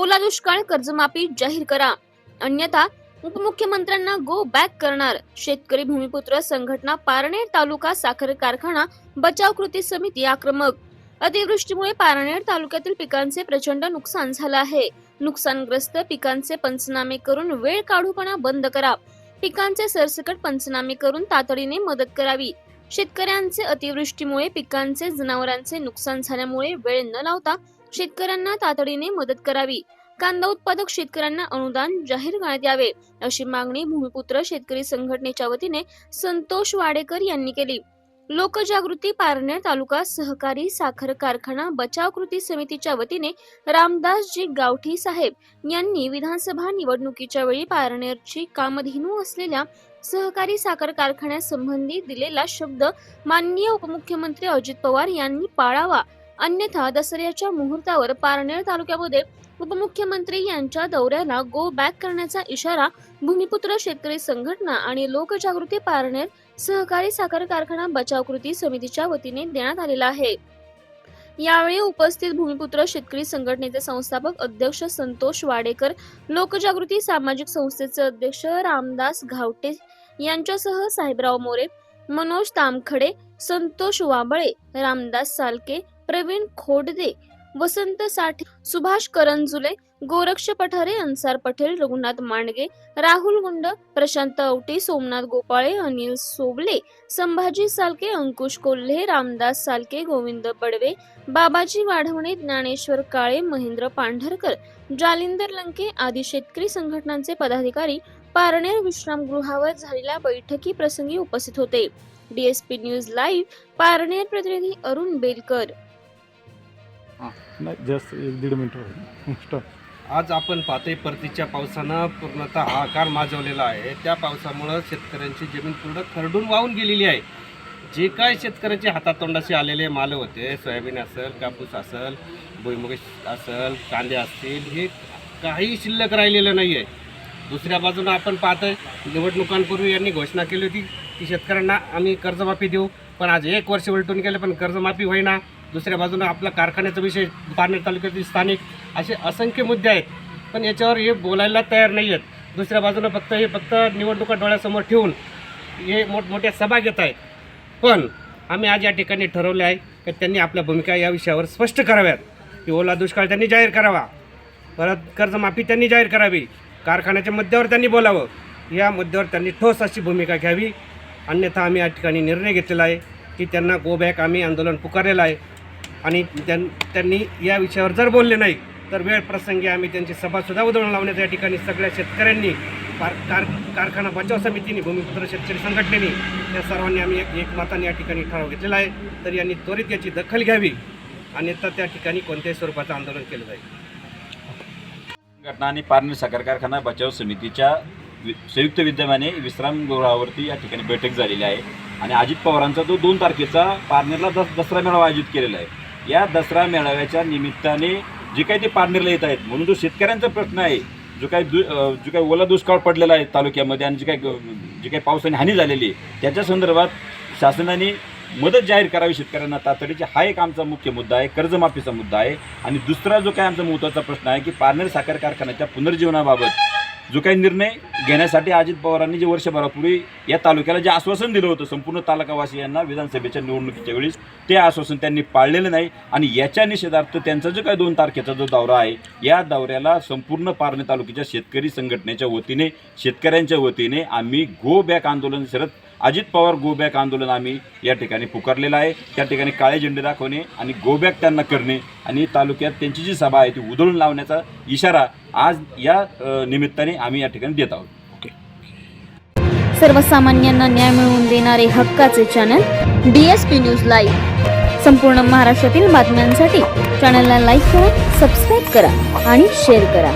ओला दुष्काळ कर्जमाफी जाहीर करा. अन्यथा उपमुख्यमंत्र्यांना गो बॅक करणार. शेतकरी भूमिपुत्र संघटना पारनेर तालुका साखर कारखाना बचाव कृती समिती आक्रमक. अतिवृष्टीमुळे पारनेर तालुक्यातील पिकांचे प्रचंड नुकसान झालं आहे. नुकसानग्रस्त पिकांचे पंचनामे करून वेळ काढूपणा बंद करा. पिकांचे सरसकट पंचनामे करून तातडीने मदत करावी. शेतकऱ्यांचे अतिवृष्टीमुळे पिकांचे जनावरांचे नुकसान झाल्यामुळे वेळ न लावता शेतकऱ्यांना तातडीने मदत करावी. कांदा उत्पादक शेतकऱ्यांना अनुदान जाहीर करण्यात यावे अशी मागणी भूमिपुत्र शेतकरी संघटनेच्या वतीने संतोष वाडेकर यांनी केली. लोकजागृती पारनेर तालुका सहकारी साखर कारखाना बचाव कृती समितीच्या वतीने रामदासजी गावठी साहेब यांनी विधानसभा निवडणुकीच्या वेळी पारनेरची कामधेनू असलेल्या सहकारी साखर कारखान्यासंबंधी दिलेला शब्द माननीय उपमुख्यमंत्री अजित पवार यांनी पाळावा अन्यथा दसऱ्याच्या मुहूर्तावर पारनेर तालुक्यामध्ये उपमुख्यमंत्री यांच्या दौऱ्याला गो बॅक करण्याचा इशारा भूमिपुत्र शेतकरी संघटना आणि लोकजागृती पारनेर सहकारी साखर कारखाना बचाव कृती समितीच्या वतीने देण्यात आलेला आहे. यावेळी उपस्थित भूमिपुत्र शेतकरी संघटनेचे संस्थापक अध्यक्ष संतोष वाडेकर लोकजागृती सामाजिक संस्थेचे अध्यक्ष रामदास घावटे यांच्यासह साहेबराव मोरे मनोज तामखडे संतोष वाबळे रामदास सालके प्रवीण खोडदे वसंत साठे सुभाष करंजुले गोरक्ष पठारे अन्सार पटेल रघुनाथ मांडगे राहुल गुंड प्रशांत औटी सोमनाथ गोपाळे अनिल सोबले संभाजी सालके अंकुश कोल्हे रामदास सालके गोविंद बडवे बाबाजी वाढवणे ज्ञानेश्वर काळे महेंद्र पांढरकर जालिंदर लंके आदी शेतकरी संघटनांचे पदाधिकारी पारनेर विश्रामगृहावर झालेल्या बैठकी प्रसंगी उपस्थित होते. डीएसपी न्यूज लाईव्ह पारनेर प्रतिनिधी अरुण बेलकर. नाही जस्ट एक दीड मिनिट स्टॉप आज आपण पाहतोय परतीच्या पावसानं पूर्णतः हाकार माजवलेला आहे. त्या पावसामुळं शेतकऱ्यांची जमीन पूर्ण खरडून वाहून गेलेली आहे. जे काय शेतकऱ्याचे हातातोंडाशी आलेले माल होते सोयाबीन असेल कापूस असेल भुईमुग असेल कांदे असतील हे काही शिल्लक राहिलेलं नाही आहे दुसऱ्या बाजूनं आपण पाहतोय निवडणुकांपूर्वी यांनी घोषणा केली होती की शेतकऱ्यांना आम्ही कर्जमाफी देऊ. पण आज एक वर्ष उलटून गेले पण कर्जमाफी होईना. दुसऱ्या बाजूनं आपला कारखान्याचा विषय पारनेर तालुक्यातील स्थानिक असे असंख्य मुद्दे आहेत. पण याच्यावर हे बोलायला तयार नाही आहेत. दुसऱ्या बाजूनं फक्त हे फक्त निवडणुका डोळ्यासमोर ठेवून हे मोठमोठ्या सभा घेत आहेत. पण आम्ही आज या ठिकाणी ठरवले आहे की त्यांनी आपल्या भूमिका या विषयावर स्पष्ट कराव्यात. की ओला दुष्काळ त्यांनी जाहीर करावा. परत कर्जमाफी त्यांनी जाहीर करावी. कारखान्याच्या मुद्द्यावर त्यांनी बोलावं. या मुद्द्यावर त्यांनी ठोस अशी भूमिका घ्यावी. अन्यथा आम्ही या ठिकाणी निर्णय घेतलेला आहे की त्यांना गो बॅक आम्ही आंदोलन पुकारलेलं आहे. आणि त्यां त्यांनी या विषयावर जर बोलले नाही तर वेळ प्रसंगी आम्ही त्यांची सभासुद्धा उधळून लावण्याच्या या ठिकाणी सगळ्या शेतकऱ्यांनी पार कार कारखाना बचाव समितीने भूमिपुत्र शेतकरी संघटनेने या सर्वांनी आम्ही एक एकमताने या ठिकाणी ठराव घेतलेला आहे. तर यांनी त्वरित याची दखल घ्यावी अन्यथा त्या ठिकाणी कोणत्याही स्वरूपाचं आंदोलन केलं जाईल. घटना आणि पारनेर साखर कारखाना बचाव समितीच्या वि- संयुक्त विद्यमाने विश्रामगृहावरती या ठिकाणी बैठक झालेली आहे. आणि अजित पवारांचा तो दोन तारखेचा पारनेरला दस दसरा मेळावा आयोजित केलेला आहे. या दसरा मेळाव्याच्या निमित्ताने जे काही ते पारनेरला येत आहेत म्हणून जो शेतकऱ्यांचा प्रश्न आहे. जो काही दु जो काही ओला दुष्काळ पडलेला आहे तालुक्यामध्ये आणि जे काही ग- जे काही पावसाने हानी झालेली आहे त्याच्या संदर्भात शासनाने मदत जाहीर करावी शेतकऱ्यांना. तातडीची हा एक आमचा मुख्य मुद्दा आहे कर्जमाफीचा मुद्दा आहे. आणि दुसरा जो काय आमचा महत्त्वाचा प्रश्न आहे की पारनेर साखर कारखान्याच्या पुनर्जीवनाबाबत जो काही निर्णय घेण्यासाठी अजित पवारांनी जे वर्षभरापूर्वी या तालुक्याला जे आश्वासन दिलं होतं संपूर्ण तालुकावासियांना विधानसभेच्या निवडणुकीच्या वेळेस ते आश्वासन त्यांनी पाळलेलं नाही. आणि याच्या निषेधार्थ त्यांचा जो काही दोन तारखेचा जो दौरा आहे या दौऱ्याला संपूर्ण पारणे तालुक्याच्या शेतकरी संघटनेच्या वतीने शेतकऱ्यांच्या वतीने आम्ही गो बॅक आंदोलन शरद अजित पवार गो बॅक आंदोलन आम्ही या ठिकाणी पुकारलेलं आहे. त्या ठिकाणी काळे झेंडे दाखवणे आणि गो बॅक त्यांना करणे आणि तालुक्यात त्यांची जी सभा आहे ती उधळून लावण्याचा इशारा आज या निमित्ताने आम्ही या ठिकाणी देत आहोत. सर्वसामान्यांना न्याय मिळवून देणारे हक्काचे चॅनल डीएसपी न्यूज लाईव्ह संपूर्ण महाराष्ट्रातील बातम्यांसाठी चॅनलला लाईक करा सबस्क्राईब करा आणि शेअर करा.